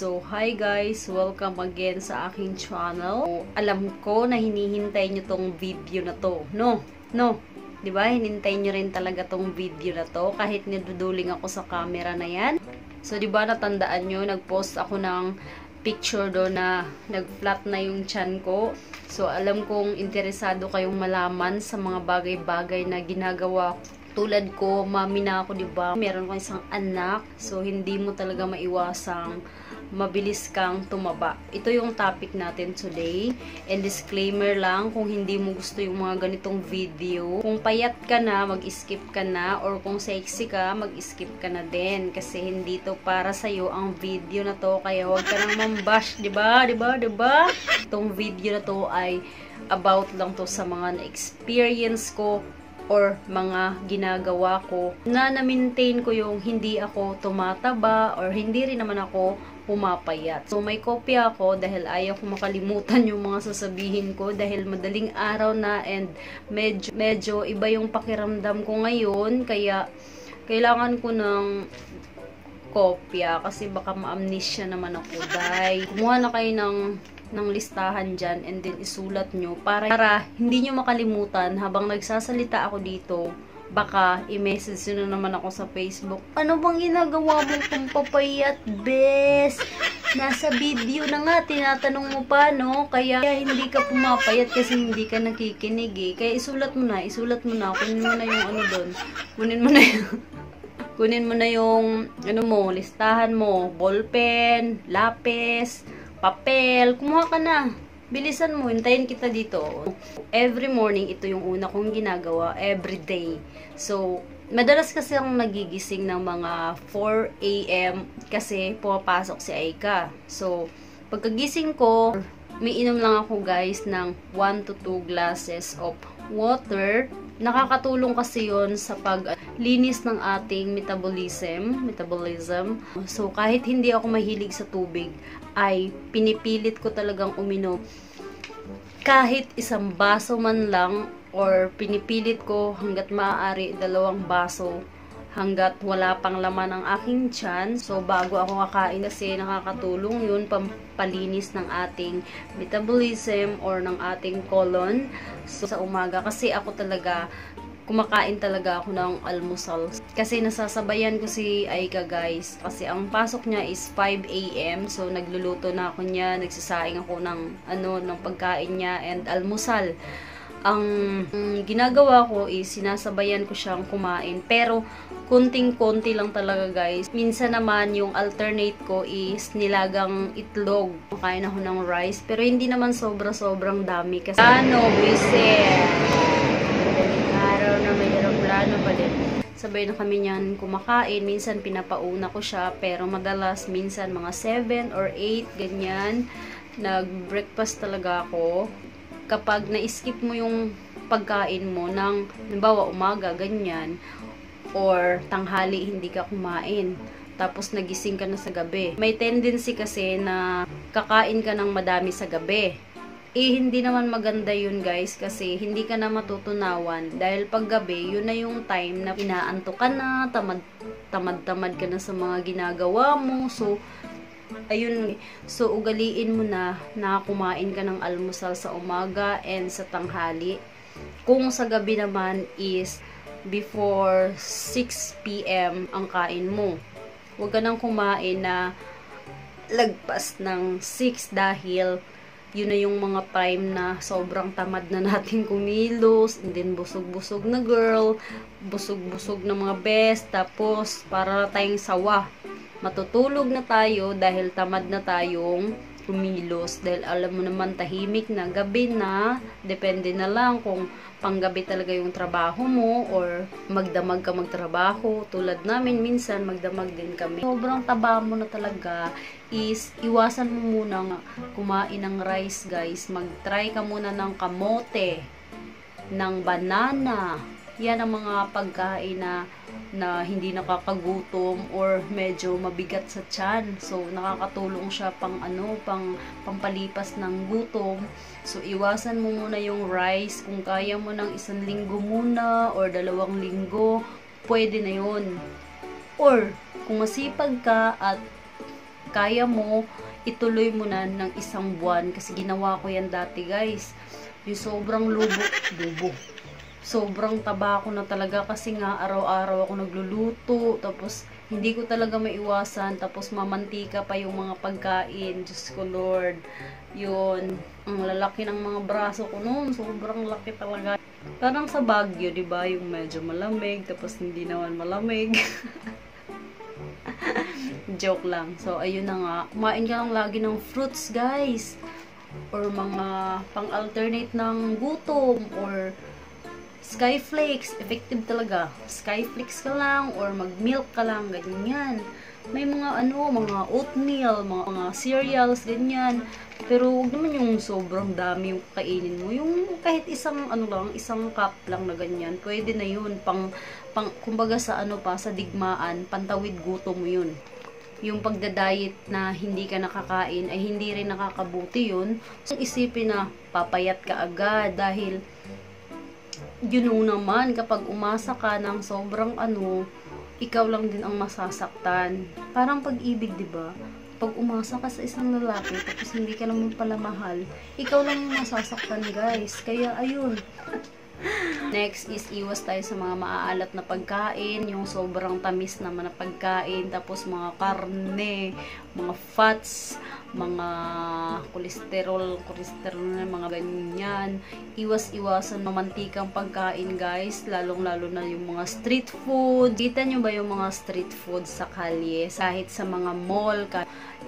So, hi guys! Welcome again sa aking channel. Alam ko na hinihintay nyo tong video na to. No? No? ba? Hinintay nyo rin talaga tong video na to kahit niduduling ako sa camera na yan. So, ba natandaan nyo, nag-post ako ng picture do na nag-flat na yung chan ko. So, alam kong interesado kayong malaman sa mga bagay-bagay na ginagawa tulad ko, mami na ako, 'di ba? Meron ko isang anak, so hindi mo talaga maiwasang mabilis kang tumaba. Ito yung topic natin today. And disclaimer lang, kung hindi mo gusto yung mga ganitong video, kung payat ka na, mag-skip ka na, or kung sexy ka, mag-skip ka na din. Kasi hindi to para sa'yo ang video na to, kaya huwag ka nang mambash, di ba? Di ba? Di ba? Itong video na to ay about lang to sa mga na-experience ko or mga ginagawa ko na na-maintain ko yung hindi ako tumataba or hindi rin naman ako pumapayat. So, may kopya ako dahil ayaw ko makalimutan yung mga sasabihin ko dahil madaling araw na and medyo, medyo iba yung pakiramdam ko ngayon. Kaya kailangan ko ng kopya kasi baka ma-amnesia naman ako. Dahil kumuha na kayo ng ng listahan dyan and then isulat nyo para, para hindi nyo makalimutan habang nagsasalita ako dito baka i-message nyo na naman ako sa Facebook. Ano bang ginagawa mo kung papayat, bes? Nasa video na nga, tinatanong mo pa, no? Kaya, kaya hindi ka pumapayat kasi hindi ka nakikinig, eh. Kaya isulat mo na, isulat mo na. Kunin mo na yung ano doon. Kunin mo na yung... kunin mo na yung, ano mo, listahan mo. Ballpen, lapis, papel. Kumuha ka na. Bilisan mo, hintayin kita dito. Every morning, ito yung una kong ginagawa, every day. So, madalas kasi akong nagigising ng mga 4 a.m. kasi pumapasok si Aika. So, pagkagising ko, may inom lang ako guys ng 1 to 2 glasses of water. Nakakatulong kasi yon sa paglinis ng ating metabolism. Metabolism. So, kahit hindi ako mahilig sa tubig, ay pinipilit ko talagang uminom kahit isang baso man lang or pinipilit ko hanggat maaari dalawang baso hanggat wala pang laman ang aking tiyan. So, bago ako kakain kasi nakakatulong yun pampalinis ng ating metabolism or ng ating colon. So, sa umaga kasi ako talaga kumakain talaga ako ng almusal. Kasi nasasabayan ko si Aika guys. Kasi ang pasok niya is 5 a.m. So nagluluto na ako niya, nagsasaing ako ng ano ng pagkain niya and almusal. Ang um, ginagawa ko is sinasabayan ko siyang kumain. Pero kunting-konti lang talaga guys. Minsan naman yung alternate ko is nilagang itlog. Kain ako ng rice. Pero hindi naman sobra-sobrang dami. Kasi ano, visit na may aeroplano pa din. Sabay na kami niyan kumakain. Minsan pinapauna ko siya. Pero madalas minsan mga 7 or 8 ganyan. Nag-breakfast talaga ako. Kapag na-skip mo yung pagkain mo ng, halimbawa umaga, ganyan, or tanghali hindi ka kumain tapos nagising ka na sa gabi. May tendency kasi na kakain ka ng madami sa gabi eh hindi naman maganda yun guys kasi hindi ka na matutunawan. Dahil pag gabi yun na yung time na inaanto ka na tamad tamad tamad ka na sa mga ginagawa mo. So ayun so ugaliin mo na na kumain ka ng almusal sa umaga and sa tanghali. Kung sa gabi naman is before 6 p.m. ang kain mo. Huwag ka nang kumain na lagpas ng 6 dahil yun na yung mga time na sobrang tamad na natin kumilos, and then busog-busog na girl, busog-busog na mga best, tapos para tayong sawa. Matutulog na tayo dahil tamad na tayong kumilos. Dahil alam mo naman tahimik na gabi na, depende na lang kung panggabi talaga yung trabaho mo or magdamag ka magtrabaho. Tulad namin, minsan magdamag din kami. Sobrang taba mo na talaga is iwasan mo muna kumain ng rice guys. Mag-try ka muna ng kamote, ng banana. Yan ang mga pagkain na na hindi nakakagutom or medyo mabigat sa tiyan. So, nakakatulong siya pang ano, pang pampalipas ng gutom. So, iwasan mo muna yung rice. Kung kaya mo ng isang linggo muna or dalawang linggo, pwede na yun. Or, kung masipag ka at kaya mo, ituloy mo na ng isang buwan. Kasi ginawa ko yan dati, guys. Yung sobrang lubo, lubo. Sobrang taba ko na talaga kasi nga araw-araw ako nagluluto. Tapos, hindi ko talaga maiwasan. Tapos, mamantika pa yung mga pagkain. Diyos ko, Lord. Yun. Ang lalaki ng mga braso ko noon. Sobrang laki talaga. Parang sa Baguio, di ba? Yung medyo malamig. Tapos, hindi naman malamig. Joke lang. So, ayun na nga. Kumain ka lang lagi ng fruits, guys. Or mga pang-alternate ng gutom. Or Skyflakes. Effective talaga. Skyflakes ka lang. Or mag-milk ka lang. Ganyan. May mga ano, mga oatmeal, mga, mga cereals, ganyan. Pero wag naman yung sobrang dami yung kainin mo. Yung kahit isang ano lang, isang cup lang na ganyan. Pwede na yun. Pang, pang, kumbaga sa ano pa, sa digmaan, pantawid gutom mo yun yung pagda-diet na hindi ka nakakain ay hindi rin nakakabuti yun. So, isipin na papayat ka agad dahil yun naman kapag umasa ka ng sobrang ano, ikaw lang din ang masasaktan. Parang pag-ibig, 'di ba? Pag umasa ka sa isang lalaki tapos hindi ka naman pala mahal, ikaw lang yung masasaktan, guys. Kaya ayun. Next is iwas tayo sa mga maaalat na pagkain, yung sobrang tamis naman na pagkain, tapos mga karne, mga fats, mga kolesterol, kolesterol na mga ganyan. Iwas-iwasan ng mantikang pagkain guys, lalong-lalo na yung mga street food. Kita nyo ba yung mga street food sa kalye? Kahit sa mga mall,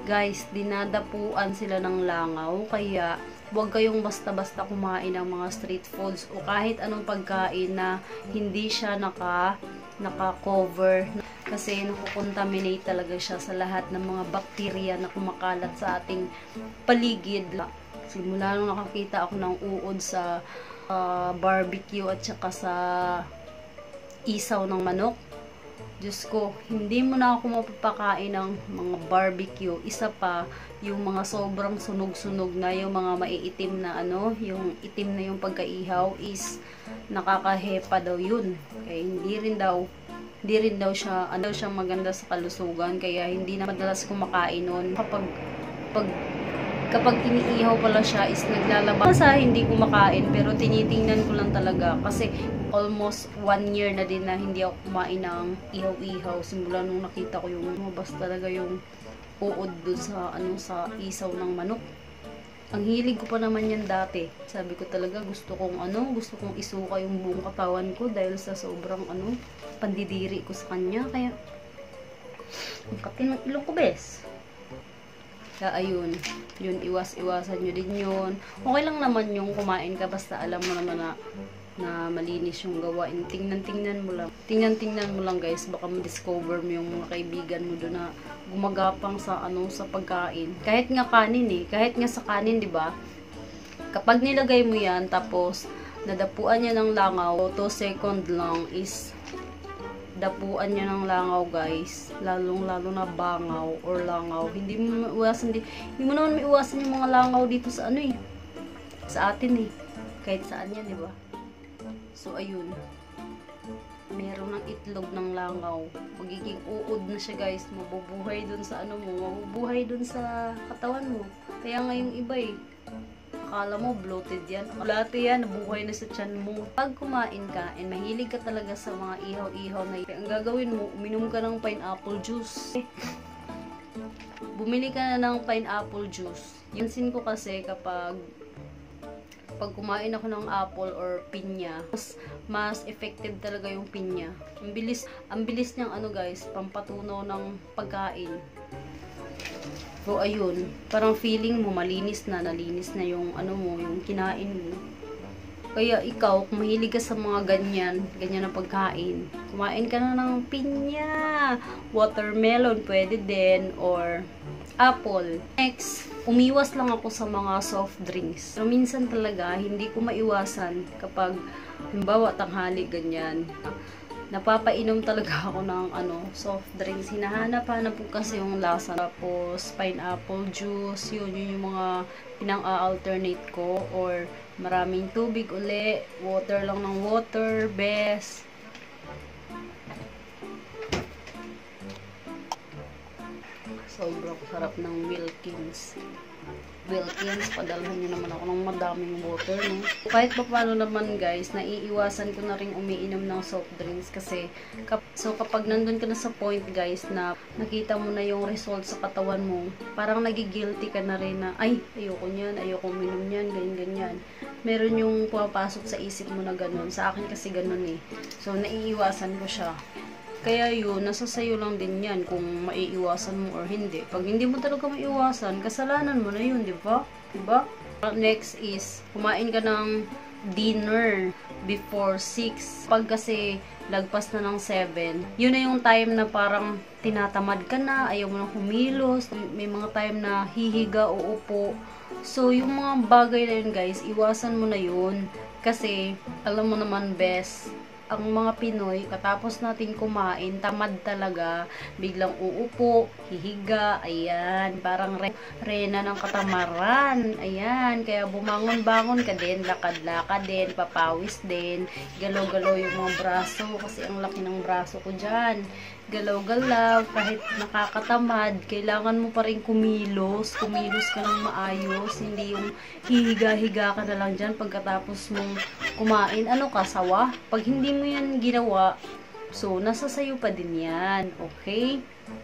guys, dinadapuan sila ng langaw, kaya huwag kayong basta-basta kumain ng mga street foods o kahit anong pagkain na hindi siya naka naka-cover kasi nakukontaminate talaga siya sa lahat ng mga bakterya na kumakalat sa ating paligid. Simula nung nakakita ako ng uod sa uh, barbecue at saka sa isaw ng manok, Diyos ko, hindi mo na ako mapapakain ng mga barbecue. Isa pa, yung mga sobrang sunog-sunog na, yung mga maiitim na ano, yung itim na yung pagkaihaw is nakakahepa daw yun. Kaya hindi rin daw hindi rin daw siya, ano siya maganda sa kalusugan, kaya hindi na madalas kumakain nun. Kapag, pag, kapag iniihaw pala siya is naglalabas sa hindi kumakain, pero tinitingnan ko lang talaga, kasi almost one year na din na hindi ako kumain ng ihaw-ihaw. Simula nung nakita ko yung lumabas talaga yung uod dun sa, ano, sa isaw ng manok. Ang hilig ko pa naman yan dati. Sabi ko talaga gusto kong ano, gusto kong isuka yung buong katawan ko dahil sa sobrang ano, pandidiri ko sa kanya. Kaya, ang kapin ng ilong ko, bes. Kaya ayun, yun, iwas-iwasan nyo din yun. Okay lang naman yung kumain ka basta alam mo naman na na malinis yung gawain. Tingnan-tingnan mo lang. Tingnan-tingnan mo lang guys, baka ma-discover mo yung mga kaibigan mo doon na gumagapang sa ano sa pagkain. Kahit nga kanin eh, kahit nga sa kanin, 'di ba? Kapag nilagay mo 'yan tapos nadapuan niya ng langaw, 2 second lang is dapuan niya ng langaw guys lalong lalo na bangaw or langaw hindi mo maiwasan hindi, hindi mo naman maiwasan yung mga langaw dito sa ano eh sa atin eh kahit saan yan di ba So, ayun. Meron ng itlog ng langaw. Magiging uod na siya, guys. Mabubuhay dun sa ano mo. Mabubuhay dun sa katawan mo. Kaya nga yung iba eh. Akala mo bloated yan. Lahat yan, nabuhay na sa tiyan mo. Pag kumain ka, and mahilig ka talaga sa mga ihaw-ihaw na ang gagawin mo, uminom ka ng pineapple juice. Bumili ka na ng pineapple juice. Yansin ko kasi kapag pag kumain ako ng apple or pinya, mas, mas effective talaga yung pinya. Ang bilis, ang bilis niyang ano guys, pampatunaw ng pagkain. So, ayun. Parang feeling mo, malinis na, nalinis na yung, ano mo, yung kinain mo. Kaya ikaw, kung mahilig ka sa mga ganyan, ganyan na pagkain, kumain ka na ng pinya, watermelon, pwede din, or apple. Next, umiwas lang ako sa mga soft drinks. Pero minsan talaga, hindi ko maiwasan kapag, halimbawa, tanghali, ganyan. Napapainom talaga ako ng ano, soft drinks. Hinahanap-hanap po kasi yung lasa. Tapos, pineapple juice, yun, yun yung mga pinang-alternate ko. Or, maraming tubig uli, water lang ng water, best Sobrang sarap ng Wilkins. Wilkins, padalhan nyo naman ako ng madaming water, no? Kahit pa paano naman, guys, naiiwasan ko na rin umiinom ng soft drinks kasi, kap so kapag nandun ka na sa point, guys, na nakita mo na yung result sa katawan mo, parang nagigilty ka na rin na, ay, ayoko niyan, ayoko uminom niyan, ganyan, ganyan. Meron yung pumapasok sa isip mo na ganun. Sa akin kasi ganun eh. So, naiiwasan ko siya. Kaya yun, nasa sayo lang din yan kung maiiwasan mo or hindi. Pag hindi mo talaga maiiwasan, kasalanan mo na yun, di ba? Di ba? Next is, kumain ka ng dinner before 6. Pag kasi lagpas na ng 7, yun na yung time na parang tinatamad ka na, ayaw mo nang humilos, may mga time na hihiga o upo. So, yung mga bagay na yun guys, iwasan mo na yun. Kasi, alam mo naman best, ang mga Pinoy, katapos natin kumain, tamad talaga, biglang uupo, hihiga, ayan, parang re rena ng katamaran, ayan, kaya bumangon-bangon ka din, lakad-lakad din, papawis din, galaw-galaw yung mga braso, kasi ang laki ng braso ko dyan, galaw-galaw, kahit nakakatamad, kailangan mo pa rin kumilos, kumilos ka ng maayos, hindi yung hihiga-higa ka na lang dyan pagkatapos mong kumain, ano ka, sawa? Pag hindi mo yan ginawa, so, nasa sayo pa din yan, okay?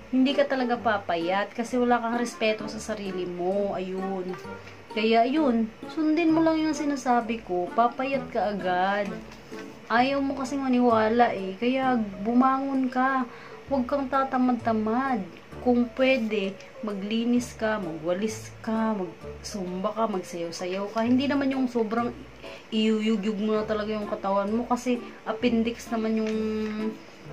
Hindi ka talaga papayat kasi wala kang respeto sa sarili mo, ayun. Kaya yun, sundin mo lang yung sinasabi ko, papayat ka agad. Ayaw mo kasi maniwala eh, kaya bumangon ka huwag kang tatamad-tamad. Kung pwede, maglinis ka, magwalis ka, magsumba ka, magsayaw-sayaw ka. Hindi naman yung sobrang iyuyugyug mo na talaga yung katawan mo kasi appendix naman yung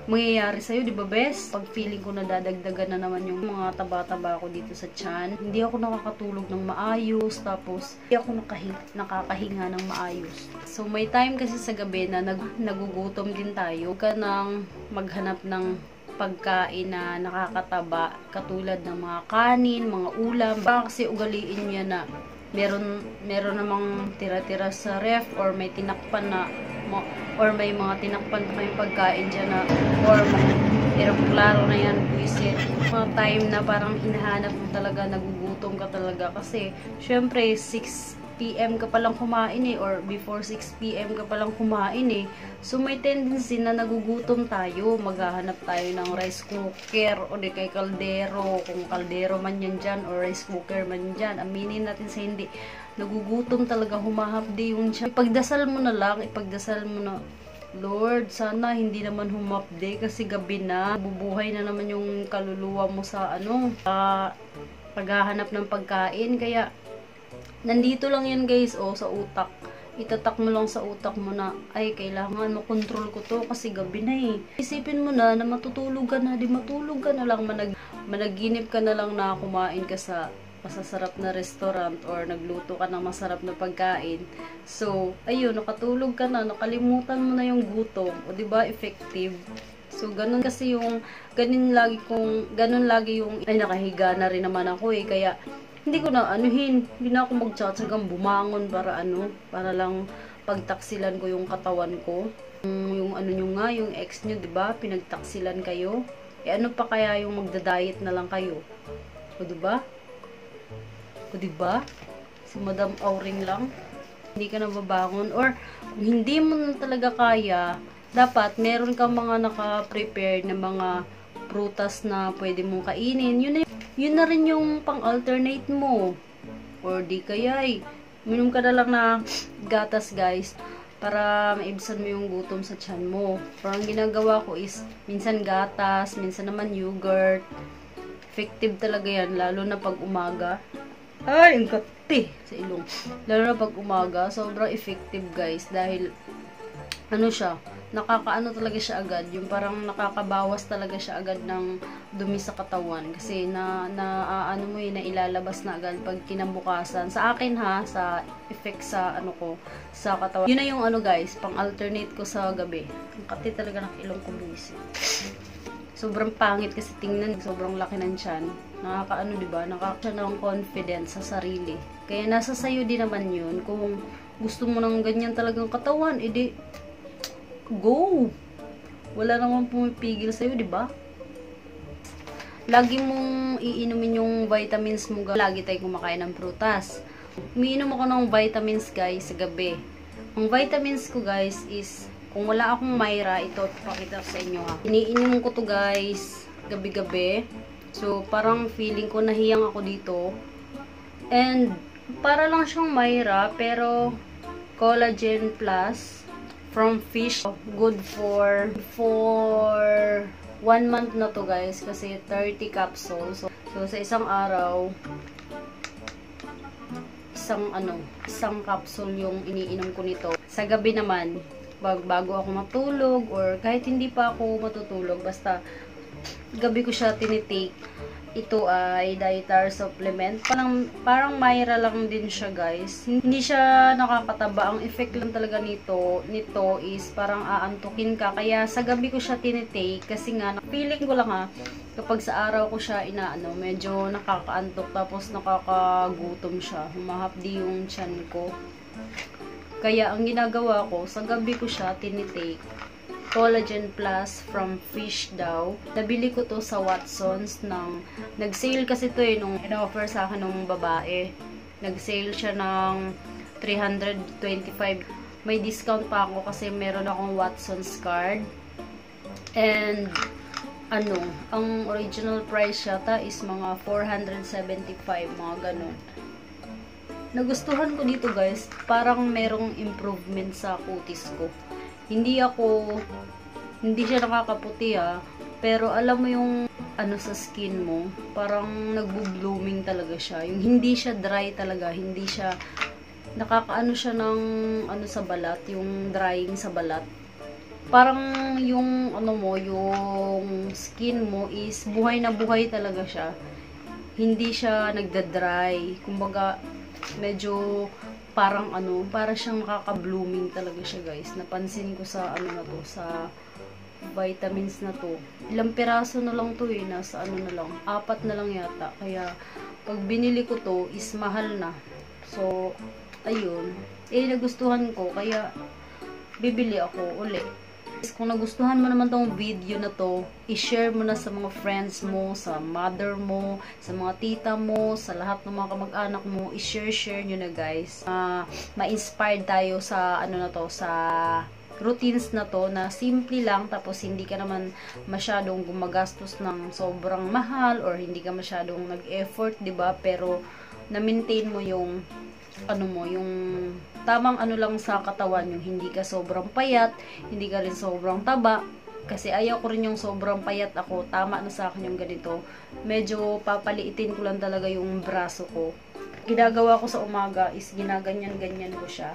mangyayari sa'yo, di ba bes? Pag feeling ko na dadagdagan na naman yung mga taba-taba ko dito sa tiyan, hindi ako nakakatulog ng maayos, tapos hindi ako nakahinga, nakakahinga ng maayos. So, may time kasi sa gabi na nag, nagugutom din tayo, ka nang maghanap ng pagkain na nakakataba katulad ng mga kanin, mga ulam. Baka kasi ugaliin niya na meron meron namang tira-tira sa ref or may tinakpan na or may mga tinakpan pa yung pagkain dyan na or pero klaro na yan buisit mga time na parang hinahanap mo talaga nagugutom ka talaga kasi syempre 6 p.m. ka palang kumain eh, or before 6 p.m. ka palang kumain eh. So, may tendency na nagugutom tayo. Maghahanap tayo ng rice cooker o di kay kaldero. Kung kaldero man yan dyan or rice cooker man dyan. Aminin natin sa hindi. Nagugutom talaga, humahapdi yung siya. Ipagdasal mo na lang, ipagdasal mo na, Lord, sana hindi naman humapde kasi gabi na. Bubuhay na naman yung kaluluwa mo sa ano, uh, paghahanap ng pagkain. Kaya, nandito lang yan guys, oh, sa utak. Itatak mo lang sa utak mo na, ay, kailangan makontrol ko to kasi gabi na eh. Isipin mo na na matutulog ka na, di matulog ka na lang, manag, managinip ka na lang na kumain ka sa masasarap na restaurant or nagluto ka ng masarap na pagkain. So, ayun, nakatulog ka na, nakalimutan mo na yung gutom. O, di ba effective? So, ganun kasi yung, ganun lagi kong, ganun lagi yung, ay, nakahiga na rin naman ako eh. Kaya, hindi ko na anuhin, hindi na ako magtsatsagang bumangon para ano, para lang pagtaksilan ko yung katawan ko. Yung, yung ano nyo nga, yung ex nyo, ba diba? Pinagtaksilan kayo. Eh ano pa kaya yung magda-diet na lang kayo? O ba diba? O ba diba? Si Madam Auring lang. Hindi ka na babangon. Or, kung hindi mo na talaga kaya, dapat meron kang mga naka-prepare na mga prutas na pwede mong kainin. Yun na yun na rin yung pang-alternate mo. Or di kaya ay, minom ka na lang na gatas guys para maibsan mo yung gutom sa tiyan mo. Parang ginagawa ko is, minsan gatas, minsan naman yogurt. Effective talaga yan, lalo na pag umaga. Ay, ang kati sa ilong. Lalo na pag umaga, sobrang effective guys. Dahil, ano siya, nakakaano talaga siya agad, yung parang nakakabawas talaga siya agad ng dumi sa katawan kasi na, na uh, ano mo yun, na ilalabas na agad pag kinabukasan. Sa akin ha, sa effect sa ano ko, sa katawan. Yun na yung ano guys, pang alternate ko sa gabi. Ang kati talaga ng ilong ko buwis. Sobrang pangit kasi tingnan, sobrang laki ng tiyan. Nakakaano, 'di ba? Nakaka ng confidence sa sarili. Kaya nasa sayo din naman 'yun kung gusto mo ng ganyan talagang katawan, edi go! Wala namang pumipigil sa'yo, di ba? lagi mong iinumin yung vitamins mo. Lagi tayong kumakain ng prutas. Umiinom ako ng vitamins guys sa gabi. Ang vitamins ko guys is, kung wala akong Myra, ito, pakita sa inyo ha. Iniinom ko to guys, gabi-gabi. So, parang feeling ko nahiyang ako dito. And, para lang siyang Myra, pero collagen plus from fish. Good for, for one month na to guys kasi 30 capsules. So, so sa isang araw isang ano, isang capsule yung iniinom ko nito. Sa gabi naman, bag bago ako matulog or kahit hindi pa ako matutulog, basta gabi ko siya tinitake ito ay dietary supplement. Parang, parang Myra lang din siya, guys. Hindi siya nakakataba. Ang effect lang talaga nito, nito is parang aantukin ka. Kaya sa gabi ko siya tinitake kasi nga, feeling ko lang ha, kapag sa araw ko siya inaano, medyo nakakaantok tapos nakakagutom siya. Humahapdi yung chan ko. Kaya ang ginagawa ko, sa gabi ko siya tinitake collagen plus from fish daw. Nabili ko to sa Watsons ng nag-sale kasi to eh nung in-offer sa akin ng babae. Nag-sale siya ng 325. May discount pa ako kasi meron akong Watsons card. And ano, ang original price yata is mga 475, mga ganun. Nagustuhan ko dito guys, parang merong improvement sa kutis ko hindi ako, hindi siya nakakaputi ah, pero alam mo yung ano sa skin mo, parang nagbo-blooming talaga siya. Yung hindi siya dry talaga, hindi siya nakakaano siya ng ano sa balat, yung drying sa balat. Parang yung ano mo, yung skin mo is buhay na buhay talaga siya. Hindi siya nagda-dry. Kumbaga medyo parang ano, para siyang makaka-blooming talaga siya guys. Napansin ko sa ano na to, sa vitamins na to. Ilang piraso na lang to eh, nasa ano na lang, apat na lang yata. Kaya, pag binili ko to, is mahal na. So, ayun. Eh, nagustuhan ko, kaya, bibili ako uli. Kung nagustuhan mo naman tong video na to, i-share mo na sa mga friends mo, sa mother mo, sa mga tita mo, sa lahat ng mga kamag-anak mo, i-share-share nyo na guys. Uh, ma-inspired tayo sa ano na to, sa routines na to na simple lang tapos hindi ka naman masyadong gumagastos ng sobrang mahal or hindi ka masyadong nag-effort, 'di ba? Pero na-maintain mo yung ano mo, yung tamang ano lang sa katawan, yung hindi ka sobrang payat, hindi ka rin sobrang taba, kasi ayaw ko rin yung sobrang payat ako, tama na sa akin yung ganito. Medyo papaliitin ko lang talaga yung braso ko. Ginagawa ko sa umaga is ginaganyan-ganyan ko siya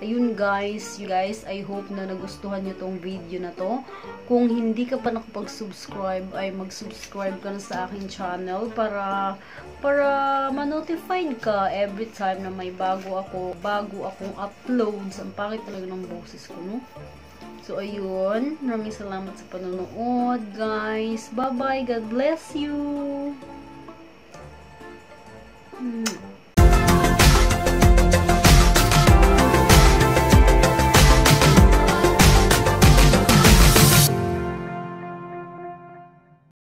ayun guys, you guys, I hope na nagustuhan nyo tong video na to. Kung hindi ka pa nakapag-subscribe, ay mag-subscribe ka na sa aking channel para para ma-notify ka every time na may bago ako, bago akong uploads. Ang pangit talaga ng boses ko, no? So, ayun. Maraming salamat sa panonood, guys. Bye-bye. God bless you. Hmm.